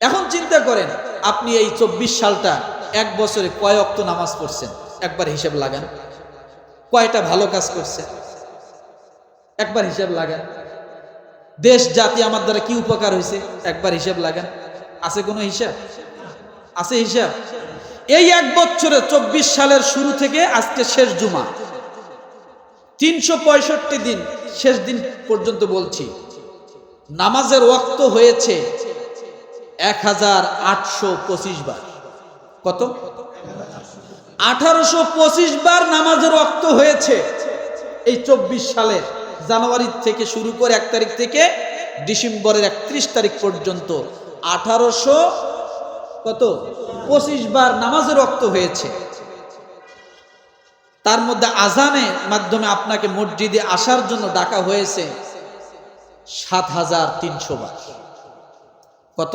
এখন চিন্তা করেন, আপনি এই চব্বিশ সালটা এক বছরে কয় অক্ত নামাজ পড়ছেন? একবার হিসাব লাগান। কয়টা ভালো কাজ করছেন? একবার হিসাব লাগান। দেশ, জাতি আমার দ্বারা কি উপকার হয়েছে? একবার হিসাব লাগান। আছে কোনো হিসাব? আছে হিসাব? এই এক বছরে চব্বিশ সালের শুরু থেকে আজকে শেষ জুমা। তিনশো পঁয়ষট্টি দিন, শেষ দিন পর্যন্ত বলছি। নামাজের ওয়াক্ত হয়েছে এক হাজার আটশো পঁচিশ বার। কত? আঠারোশো পঁচিশ বার নামাজের ওয়াক্ত হয়েছে। এই চব্বিশ সালের জানুয়ারি থেকে শুরু করে এক তারিখ থেকে ডিসেম্বরের একত্রিশ তারিখ পর্যন্ত আঠারোশো কত? পঁচিশ বার নামাজের রক্ত হয়েছে। তার মধ্যে আজানের মাধ্যমে আপনাকে মসজিদে আসার জন্য ডাকা হয়েছে সাত হাজার তিনশো বার। কত?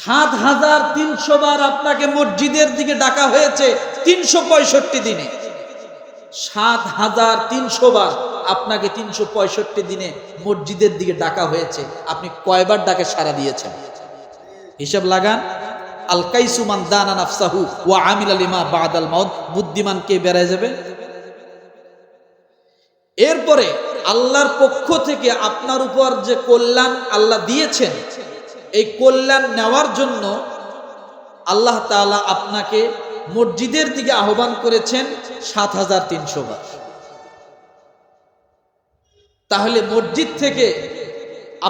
সাত হাজার তিনশো বার আপনাকে মসজিদের দিকে ডাকা হয়েছে তিনশো পঁয়ষট্টি দিনে। সাত হাজার তিনশো বার আপনাকে তিনশো পঁয়ষট্টি দিনে মসজিদের দিকে ডাকা হয়েছে। আপনি কয়বার ডাকে সারা দিয়েছেন? হিসাব লাগান। আল কাইসুমান দানা নাফসাহু ওয়া আমিল আলিমা বাদাল মাউদ বুদ্ধিমান কে বেড়ায় যাবে? এরপরে আল্লাহর পক্ষ থেকে আপনার উপর যে কল্যাণ আল্লাহ দিয়েছেন, এই কল্যাণ নেওয়ার জন্য আল্লাহ তাআলা আপনাকে মসজিদের দিকে আহ্বান করেছেন সাত হাজার তিনশো বার। তাহলে মসজিদ থেকে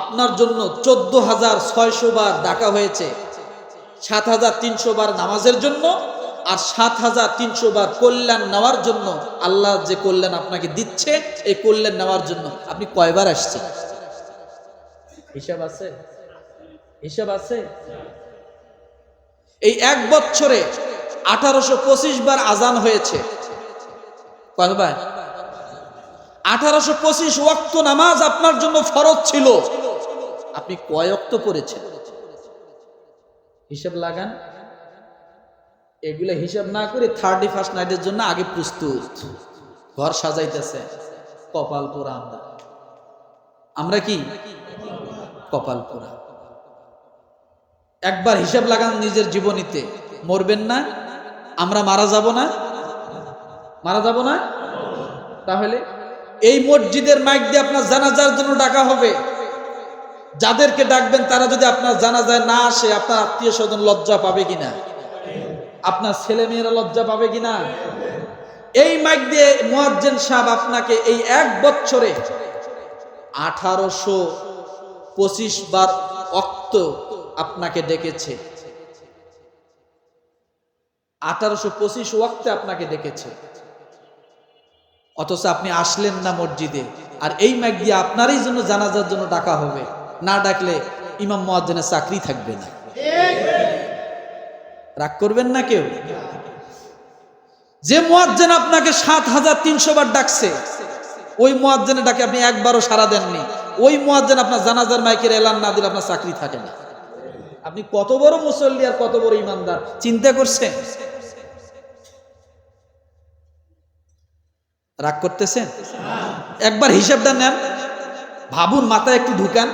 আপনার জন্য চোদ্দ হাজার ছয়শো বার ডাকা হয়েছে, সাত হাজার তিনশো বার নামাজের জন্য। আর সাত হাজার তিনশো বার কল্যাণ নেওয়ার জন্য আল্লাহ যে কল্যাণ আপনাকে দিচ্ছে, এই কল্যাণ নেওয়ার জন্য আপনি কয়বার আসছেন? হিসাব আছে? হিসাব আছে? এই এক বছরে আঠারোশো পঁচিশ বার আজান হয়েছে। কয়বার? আঠারোশো পঁচিশ ওয়াক্ত নামাজ আপনার জন্য ফরজ ছিল। আপনি কয় অক্ত পড়েছেন? হিসাব লাগান। এগুলো হিসাব না করে থার্টি ফার্স্ট নাইটের জন্য আগে প্রস্তুত। ঘর সাজাইতেছে। কপাল পোড়া আমরা। আমরা কি? কপাল পোড়া। একবার হিসাব লাগান নিজের জীবনীতে। মরবেন না। আমরা মারা যাব না। মারা যাব না? তাহলে এই মসজিদের মাইক দিয়ে আপনার জানাজার জন্য ডাকা হবে। যাদেরকে ডাকবেন তারা যদি আপনার জানাজায় না আসে, আপনার আত্মীয় স্বজন লজ্জা পাবে কিনা? আপনার ছেলে মেয়েরা লজ্জা পাবে কিনা? এই মাইক দিয়ে মোয়াজ্জেন সাহেব আপনাকে এই এক বছরে আঠারোশো পঁচিশ বার অক্ত আপনাকে ডেকেছে। আঠারোশো পঁচিশ ওয়াক্তে আপনাকে ডেকেছে। অথচ আপনি আসলেন না মসজিদে, আর এই মাইক দিয়ে আপনারই জন্য জানাজার জন্য ডাকা হবে। না ডাকলে ইমাম মোয়াজ্জেনের চাকরি থাকবে না। রাগ করবেন না কেউ? যে মোয়াজ্জেন আপনাকে সাত হাজার তিনশো বার ডাকছে, ওই মোয়াজ্জেনে ডাকে আপনি একবারও সারা দেননি। ওই মোয়াজ্জেন আপনার জানাজার মাইকের এলান না দিলে আপনার চাকরি থাকে না। আপনি কত বড় মুসল্লি আর কত বড় ইমানদার, চিন্তা করছেন? রাগ করতেছেন? একবার হিসাবটা নেন। ভাবুন, মাথায় একটু ঢুকান।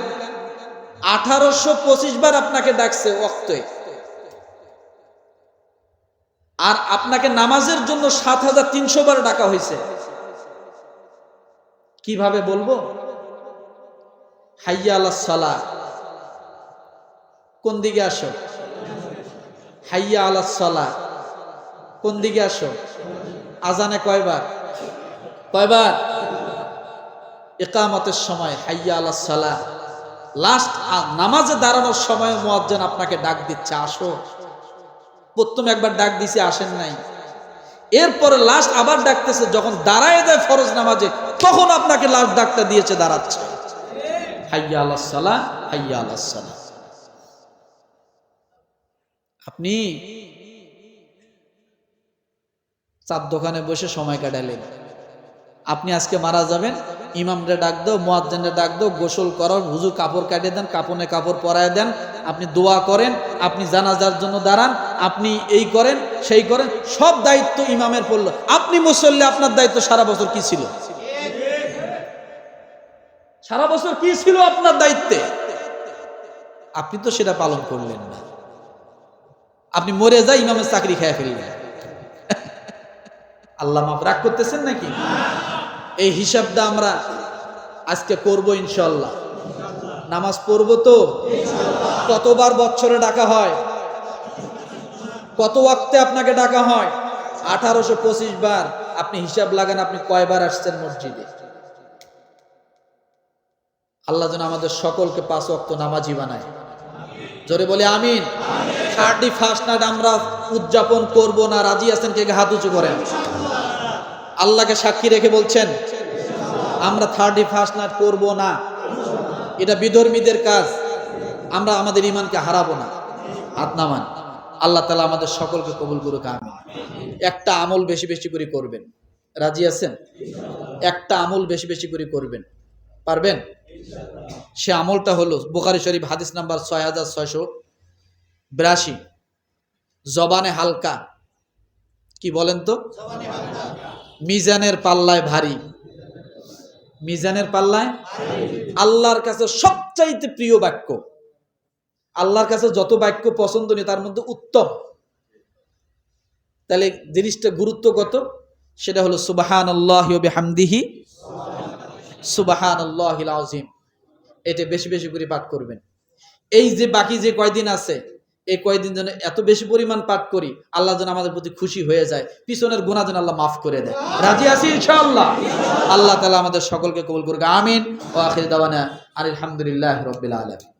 আঠারোশো পঁচিশ বার আপনাকে ডাকছে অক্তে আর আপনাকে নামাজের জন্য সাত হাজার তিনশো বার ডাকা হয়েছে। কীভাবে বলব? হাইয়া সালা। কোন দিকে আসো? হাইয়া আল্লাহ সালা। কোন দিকে আসো? আজানে কয়বার? কয়বার? একামতের সময় হাইয়া আল্লাহ সালাহ লাস্ট নামাজে দাঁড়ানোর সময় মোয়াজ্জেন আপনাকে ডাক দিচ্ছে, আসো। প্রথমে একবার ডাক দিছে, আসেন নাই। এরপরে লাস্ট আবার ডাকতেছে, যখন দাঁড়ায় দেয় ফরজ নামাজে, তখন আপনাকে লাস্ট ডাকটা দিয়েছে, দাঁড়াচ্ছে। হাইয়া আল্লাহ সালাহ হাইয়া আল্লাহ সালাহ আপনি চার দোকানে বসে সময় কাটালেন। আপনি আজকে মারা যাবেন? ইমামরে ডাক দাও, মোয়াজ্জেনরে ডাক দাও, গোসল করো হুজু কাপড় কাটিয়ে দেন, কাপড়ে কাপড় পরায় দেন, আপনি দোয়া করেন, আপনি জানাজার জন্য দাঁড়ান, আপনি এই করেন, সেই করেন, সব দায়িত্ব ইমামের পড়ল। আপনি মুসল্লি, আপনার দায়িত্ব সারা বছর কি ছিল? সারা বছর কি ছিল আপনার দায়িত্বে? আপনি তো সেটা পালন করলেন না। আপনি মরে যাই ইমামের চাকরি খেয়ে ফেললেন। আল্লাহ মাফ রাগ করতেছেন নাকি? এই হিসাবটা আমরা আজকে করব ইনশাল্লাহ নামাজ পড়ব তো? কতবার বছরে ডাকা হয়? কত ওয়াক্তে আপনাকে ডাকা হয়? আঠারোশো পঁচিশ বার। আপনি হিসাব লাগান, আপনি কয়বার আসছেন মসজিদে? আল্লাহ যেন আমাদের সকলকে পাঁচ ওয়াক্ত নামাজি বানায়। জোরে বলে, আমিন। থার্টি ফার্স্ট নাইট আমরা উদযাপন করব না। রাজি আছেন কে? কে হাত উঁচু করেন। আল্লাহকে সাক্ষী রেখে বলছেন, আমরা থার্টি ফার্স্ট নাইট করব না। এটা বিধর্মীদের কাজ। আমরা আমাদের ইমানকে হারাবো না। হাত নামান। আল্লাহ তালা আমাদের সকলকে কবুল করুক আমি একটা আমল বেশি বেশি করে করবেন। রাজি আছেন? একটা আমল বেশি বেশি করে করবেন। পারবেন? সে আমলটা হলো বুখারি শরীফ হাদিস নাম্বার ছয় হাজার ছয়শো বিরাশি। জবানে হালকা। কি বলেন তো? মিজানের পাল্লায় ভারী। মিজানের পাল্লায়? আল্লাহর কাছে সবচাইতে প্রিয় বাক্য। আল্লাহর কাছে যত বাক্য পছন্দনীয়, তার মধ্যে উত্তম। তাহলে জিনিসটা গুরুত্ব কত? সেটা হলো সুবাহান আল্লাহ হামদিহি সুবাহান আল্লাহ আজিম এটা বেশি বেশি করে পাঠ করবেন। এই যে বাকি যে কয়দিন আছে এই কয়েকদিন যেন এত বেশি পরিমাণ পাঠ করি, আল্লাহ যেন আমাদের প্রতি খুশি হয়ে যায়। পিছনের গুণা যেন আল্লাহ মাফ করে দেয়। রাজি আছি ইনশাআল্লাহ? আল্লাহ তালা আমাদের সকলকে কবুল করবে আমিন। ও আখির দাওয়ানা আলহামদুলিল্লাহ রবিল আলম